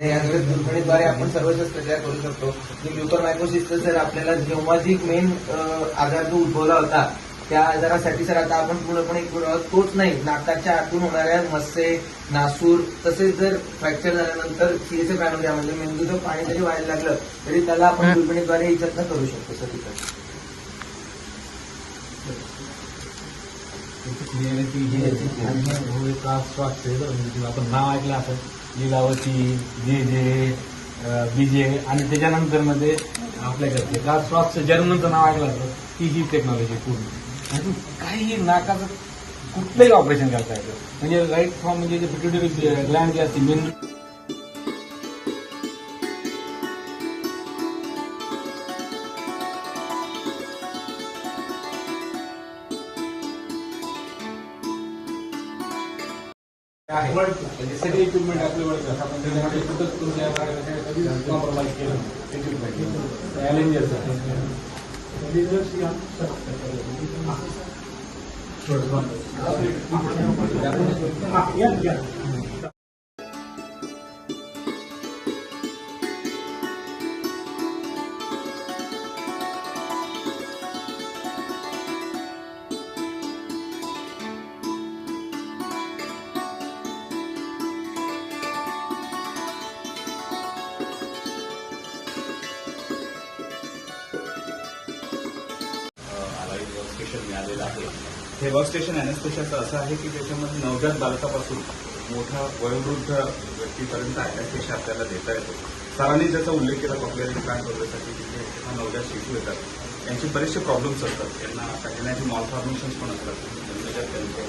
याद्वारे दुर्बिणीद्वारे आपण सर्वच प्रचार करू शकतो की म्युकोरमायकोसिसचा सर आपल्याला जेव्हा जी मेन आजार जो उद्भवला होता त्या आजारासाठी सर आता आपण पूर्णपणे तोच नाही नाकाच्या आतून होणाऱ्या मस्से नासूर तसेच जर फ्रॅक्चर झाल्यानंतर सीएसए पॅनोलिया म्हणजे मेंदूचं पाणी जरी व्हायला लागलं तरी त्याला आपण दुर्बिणीद्वारे इच्छा करू शकतो सर तिथं म्हणजे आपण नाव ऐकलं असं लीलावती जे जे बीजे आणि त्याच्यानंतरमध्ये आपल्याकडे का स्वास्थ्य जर्मनचं नाव ऐकलं असतं ती ही टेक्नॉलॉजी पूर्ण. अजून काही नाकाचं कुठलंही ऑपरेशन करता येतं. म्हणजे राईट फ्रॉम म्हणजे जे पिट्युटरी ग्लँड जे असते मेन आहे. म्हणजे सगळे इक्विपमेंट आपल्याकडे आहेत. आपण त्याच्यामध्ये कुठंच तुमच्या कधी कॉम्प्रोमाइज केलं इक्विपमेंट चॅलेंजेस आलाही वर्कस्टेशन आहे. हे वर्कस्टेशन अॅनेस्थेशियाचं असं आहे की त्याच्यामध्ये नवजात बालकापासून मोठा वयोवृद्ध व्यक्तीपर्यंत अॅनेस्थेशिया आपल्याला देता येतो. सरांनी ज्याचा उल्लेख केला कॉपलेअरिंग प्लांट वगैरेसाठी तिथे जेव्हा नवजात शिशू येतात त्यांचे बरेचसे प्रॉब्लेम्स असतात. त्यांना काढण्याचे मॉलफॉर्मेशन्स पण असतात. जन्मजात त्यांचे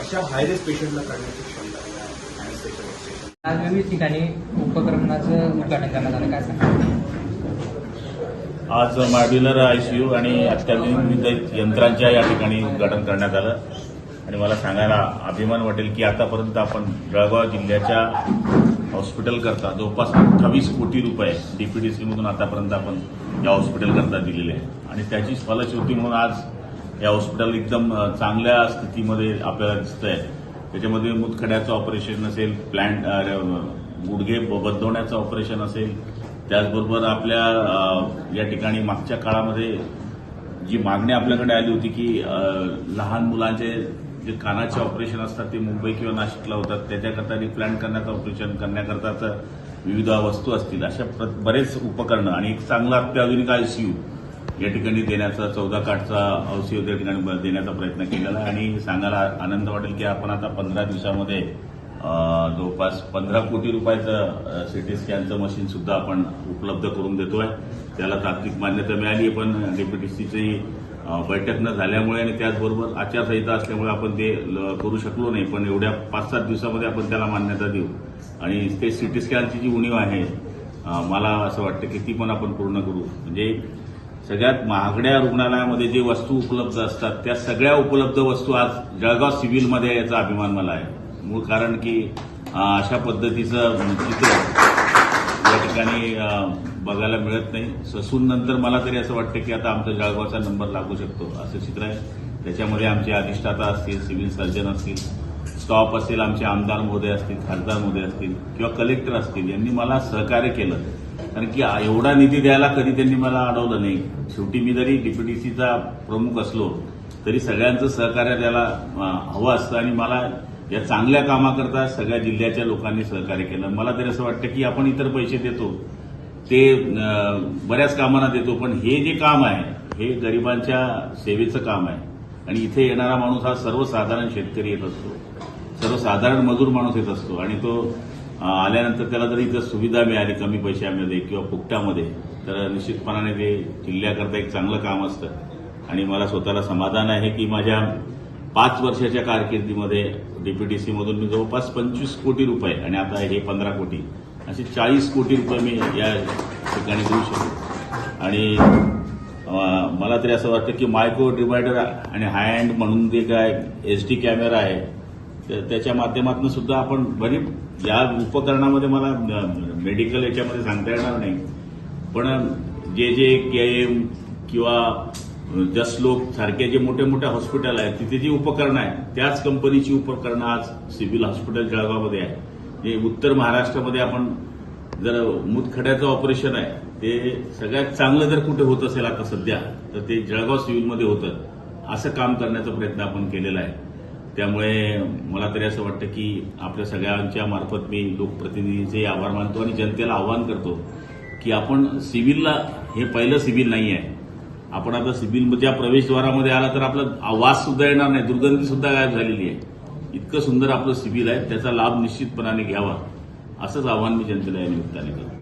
अशा हाय रिस्क पेशंटला काढण्याची क्षमता या अॅनेस्थेशिया वर्कस्टेशन आज विविध ठिकाणी उपक्रमाचं उद्घाटन करण्यात आलं. काय सांगा आज मॉड्युलर आयसीयू आणि अत्याधुनिक यंत्रांच्या या ठिकाणी उद्घाटन करण्यात आलं. आणि मला सांगायला अभिमान वाटेल की आतापर्यंत आपण जळगाव जिल्ह्याच्या हॉस्पिटलकरता जवळपास अठ्ठावीस कोटी रुपये डीपीडीसीमधून आतापर्यंत आपण या हॉस्पिटलकरता दिलेले आहे. आणि त्याची फलश्रुती म्हणून आज या हॉस्पिटल एकदम चांगल्या स्थितीमध्ये आपल्याला दिसतंय. त्याच्यामध्ये मुतखड्याचं ऑपरेशन असेल प्लॅन्ट गुडघे ब- बदलवण्याचं ऑपरेशन असेल त्याचबरोबर आपल्या या ठिकाणी मागच्या काळामध्ये जी मागणी आपल्याकडे आली होती की लहान मुलांचे जे कानाचे ऑपरेशन असतात ते मुंबई किंवा नाशिकला होतात त्याच्याकरता रिप्लॅन करण्याचं ऑपरेशन करण्याकरता विविध वस्तू असतील अशा प्र- बरेच उपकरणं आणि एक चांगला अत्याधुनिक आयसीयू या ठिकाणी देण्याचा चौदा काठचा औषध त्या ठिकाणी ब- देण्याचा प्रयत्न केलेला आहे. आणि सांगायला आनंद वाटेल की आपण आता पंधरा दिवसामध्ये जवळपास पंधरा कोटी रुपयाचं सिटी स्कॅनचं मशीन सुद्धा आपण उपलब्ध करून देतोय. त्याला तात्विक मान्यता मिळाली आहे पण डीपीटीसीची बैठक न झाल्यामुळे आणि त्याचबरोबर आचारसंहिता असल्यामुळे आपण ते ल- करू शकलो नाही. पण एवढ्या पाच सात दिवसामध्ये आपण त्याला मान्यता देऊ. आणि ते सिटी स्कॅनची जी उणीव आहे मला असं वाटतं की ती पण आपण पूर्ण करू. म्हणजे सगळ्यात महागड्या रुग्णालयामध्ये जे वस्तू उपलब्ध असतात त्या सगळ्या उपलब्ध वस्तू आज जळगाव सिव्हिलमध्ये याचा अभिमान मला आहे. मूळ कारण की अशा पद्धतीचं चित्र या ठिकाणी बघायला मिळत नाही. ससून नंतर मला तरी असं वाटतं की आता आमचा जळगावचा नंबर लागू शकतो असं चित्र आहे. त्याच्यामध्ये आमचे अधिष्ठाता असतील सिव्हिल सर्जन असतील स्टॉप असेल आमचे आमदार महोदय असतील खासदार महोदय असतील किंवा कलेक्टर असतील यांनी मला सहकार्य केलं. कारण की एवढा निधी द्यायला कधी त्यांनी मला अडवलं नाही. शेवटी मी जरी डीपीटीसीचा प्रमुख असलो तरी सगळ्यांचं सहकार्य द्यायला हवं असतं आणि मला या चांगल्या कामाकरता सगळ्या जिल्ह्याच्या लोकांनी सहकार्य केलं. मला तरी असं वाटतं की आपण इतर पैसे देतो ते बऱ्याच कामांना देतो पण हे जे काम आहे हे गरिबांच्या सेवेचं काम आहे. आणि इथे येणारा माणूस हा सर्वसाधारण शेतकरी येत असतो. सर्वसाधारण मजूर माणूस येत असतो. आणि तो आल्यानंतर त्याला जर इथं सुविधा मिळाली कमी पैशामध्ये किंवा फुकटामध्ये तर निश्चितपणाने ते जिल्ह्याकरता एक चांगलं काम असतं. आणि मला स्वतःला समाधान आहे की माझ्या पाच वर्षाच्या कारकिर्दीमध्ये डीपीटीसी मधून मी जवळपास पंचवीस कोटी रुपये आणि आता हे पंधरा कोटी असे चाळीस कोटी रुपये मी या ठिकाणी देऊ शकतो. आणि मला तरी असं वाटतं की मायक्रो डिवायडर आणि हाय हँड म्हणून जे काय एच डी कॅमेरा आहे तर त्याच्या माध्यमातून सुद्धा आपण बरी या उपकरणामध्ये मला मेडिकल याच्यामध्ये सांगता येणार नाही. पण जे जे के एम किंवा जसलोक सारखे जे मोठे मोठे हॉस्पिटल आहेत तिथे जी उपकरणं आहेत त्याच कंपनीची उपकरणं आज सिव्हिल हॉस्पिटल जळगावमध्ये आहे जे उत्तर महाराष्ट्रामध्ये आपण जर मुतखड्याचं ऑपरेशन आहे ते सगळ्यात चांगलं जर कुठे होत असेल आता सध्या तर ते जळगाव सिव्हिलमध्ये होतं. असं काम करण्याचा प्रयत्न आपण केलेला आहे. त्यामुळे मला तरी असं वाटतं की आपल्या सगळ्यांच्या मार्फत मी लोकप्रतिनिधीचे आभार मानतो आणि जनतेला आवाहन करतो की आपण सिव्हिलला हे पहिलं सिव्हिल नाही आहे आपण आता सिबिलच्या प्रवेशद्वारामध्ये आला तर आपला वास सुद्धा येणार नाही दुर्गंधी सुद्धा गायब झालेली आहे. इतकं सुंदर आपलं सिबिल आहे त्याचा लाभ निश्चितपणाने घ्यावा असंच आव्हान मी जनतेला या निमित्ताने करतो.